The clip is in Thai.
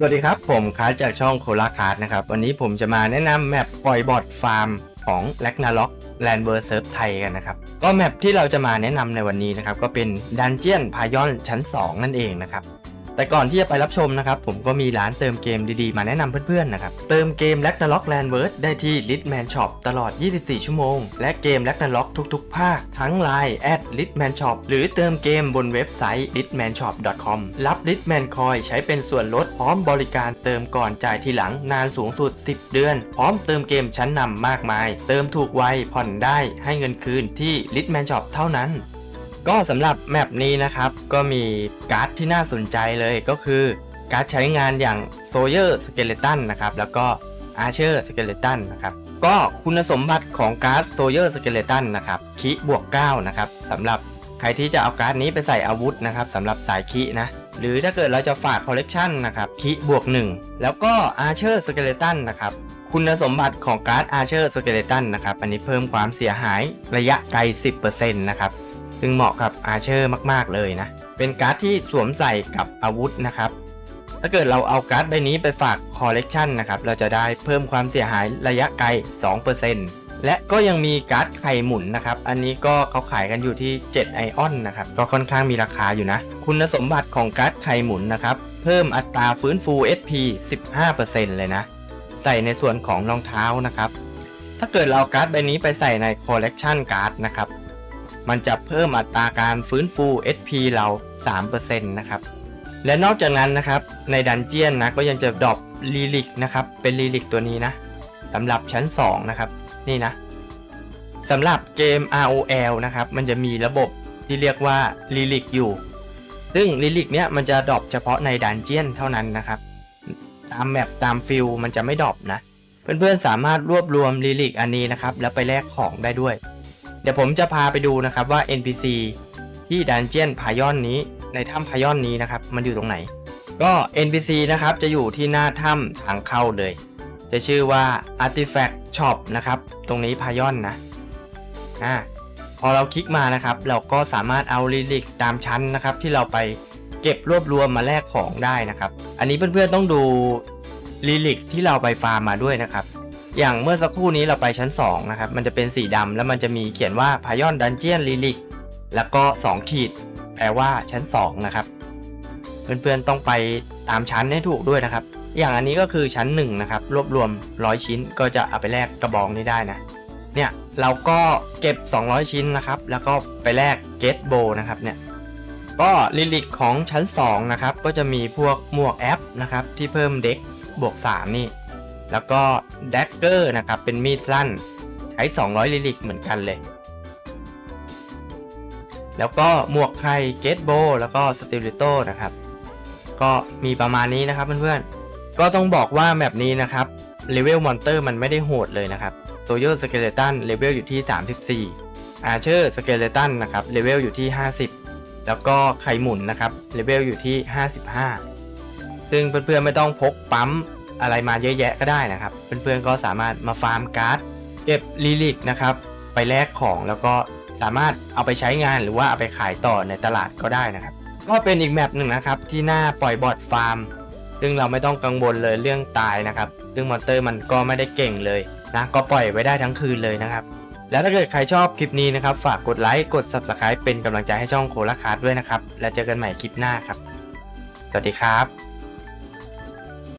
สวัสดีครับ ผมคาร์จากช่องโคลาคาร์ดนะครับ วันนี้ผมจะมาแนะนำแมปปล่อยบอทฟาร์มของแลกนาล็อกแลนเวอร์เซิร์ฟไทยกันนะครับ ก็แมปที่เราจะมาแนะนำในวันนี้นะครับ ก็เป็นดันเจียนพายอนชั้น 2 นั่นเองนะครับ แต่ก่อนที่จะไปรับชมนะครับ ผมก็มีร้านเติมเกมดีๆ มาแนะนำเพื่อนๆนะครับ เติมเกม l a g n a r o k Land v e r s ได้ที่ Litman Shop ตลอด 24 ชั่วโมง และเกม l a g n a r o k ทุกๆ ภาค ทั้ง Line แอด Litman Shop หรือเติมเกมบนเว็บไซต์ litmanshop.com รับ Litman Coin ใช้เป็นส่วนลดพร้อมบริการเติมก่อนจ่ายทีหลังนานสูงสุด 10 เดือน พร้อมเติมเกมชั้นนำมากมาย เติมถูกไวผ่อนได้ให้เงินคืนที่ Litman Shop เท่านั้น ก็สำหรับแมปนี้นะครับ ก็มีการ์ดที่น่าสนใจเลยก็คือการ์ดใช้งานอย่างโซเยอร์สเกเลตันนะครับ แล้วก็อาร์เชอร์สเกเลตันนะครับ ก็คุณสมบัติของการ์ดโซเยอร์สเกเลตันนะครับคิบวก9นะครับสำหรับใครที่จะเอาการ์ดนี้ไปใส่อาวุธนะครับสำหรับสายคินะ หรือถ้าเกิดเราจะฝากคอลเลกชันนะครับคิบวก 1 แล้วก็อาร์เชอร์สเกเลตันนะครับคุณสมบัติของการ์ดอาร์เชอร์สเกเลตันนะครับ อันนี้เพิ่มความเสียหายระยะไกล 10%นะครับ ซึ่งเหมาะกับอาเชอร์มาก ๆ เลยนะ เป็นการ์ดที่สวมใส่กับอาวุธนะครับ ถ้าเกิดเราเอาการ์ดใบนี้ไปฝากคอลเลกชันนะครับ เราจะได้เพิ่มความเสียหายระยะไกล 2%และก็ยังมีการ์ดไข่หมุนนะครับ อันนี้ก็เขาขายกันอยู่ที่ 7 ไอออนนะครับ ก็ค่อนข้างมีราคาอยู่นะ คุณสมบัติของการ์ดไข่หมุนนะครับ เพิ่มอัตราฟื้นฟู SP 15%เลยนะ ใส่ในส่วนของรองเท้านะครับถ้าเกิดเราเอาการ์ดใบนี้ไปใส่ในคอลเลกชันการ์ดนะครับ มันจะเพิ่มอัตราการฟื้นฟู SP เรา 3%นะครับ และนอกจากนั้นนะครับ ในดันเจียนนะก็ยังจะดรอปลีลิกนะครับ เป็นลีลิกตัวนี้นะสำหรับชั้น 2 นะครับ นี่นะสำหรับเกม ROL นะครับ มันจะมีระบบที่เรียกว่าลีลิกอยู่ ซึ่งลีลิกเนี้ยมันจะดรอปเฉพาะในดันเจียนเท่านั้นนะครับ ตามแมปตามฟิลมันจะไม่ดรอปนะ เพื่อนๆสามารถรวบรวมลีลิกอันนี้นะครับ แล้วไปแลกของได้ด้วย เดี๋ยวผมจะพาไปดูนะครับว่า NPC ที่ดันเจียนพายอนนี้ในถ้ำพายอนนี้นะครับ มันอยู่ตรงไหน ก็ NPC นะครับจะอยู่ที่หน้าถ้ำทางเข้าเลย จะชื่อว่า Artifact Shop นะครับ ตรงนี้พายอนนะอ่าพอเราคลิกมานะครับ เราก็สามารถเอาลิลิกตามชั้นนะครับ ที่เราไปเก็บรวบรวมมาแลกของได้นะครับ อันนี้เพื่อนๆต้องดูลิลิกที่เราไปฟาร์มมาด้วยนะครับ อย่างเมื่อสักครู่นี้เราไปชั้น 2 นะครับ มันจะเป็นสีดำแล้วมันจะมีเขียนว่าพายอนดันเจียนลิลิกแล้วก็ 2 ขีด แปลว่าชั้น 2 นะครับ เพื่อนๆต้องไปตามชั้นให้ถูกด้วยนะครับ อย่างอันนี้ก็คือชั้น 1 นะครับ รวบรวม 100 ชิ้นก็จะเอาไปแลกกระบองนี้ได้นะ เนี่ยเราก็เก็บ 200 ชิ้นนะครับ แล้วก็ไปแลกเกตโบนะครับเนี่ยก็ลิลิกของชั้น 2 นะครับ ก็จะมีพวกหมวกแอปนะครับที่เพิ่มเด็กบวก 3 นี่ แล้วก็แดกเกอร์นะครับ เป็นมีดสั้น ใช้ 200 ลิลิกเหมือนกันเลย แล้วก็หมวกไครเกตโบแล้วก็สติลิโตนะครับ ก็มีประมาณนี้นะครับเพื่อนๆ ก็ต้องบอกว่าแบบนี้นะครับเลเวลมอนเตอร์มันไม่ได้โหดเลยนะครับโตโยสเกเลตันเลเวลอยู่ที่ 34 อาเชอร์สเกเลตันนะครับเลเวลอยู่ที่ 50 แล้วก็ไข่หมุนนะครับเลเวลอยู่ที่ 55 ซึ่งเพื่อนๆไม่ต้องพกปั๊ม อะไรมาเยอะแยะก็ได้นะครับ เพื่อนๆก็สามารถมาฟาร์มการ์ดเก็บลิลิกนะครับ ไปแลกของแล้วก็สามารถเอาไปใช้งานหรือว่าเอาไปขายต่อในตลาดก็ได้นะครับ ก็เป็นอีกแมปหนึ่งนะครับที่น่าปล่อยบอทฟาร์ม ซึ่งเราไม่ต้องกังวลเลยเรื่องตายนะครับ ซึ่งมอนเตอร์มันก็ไม่ได้เก่งเลยนะก็ปล่อยไว้ได้ทั้งคืนเลยนะครับ แล้วถ้าเกิดใครชอบคลิปนี้นะครับ ฝากกดไลค์กด Subscribe เป็นกำลังใจให้ช่องโคลาคาร์ดด้วยนะครับ แล้วเจอกันใหม่คลิปหน้าครับ สวัสดีครับ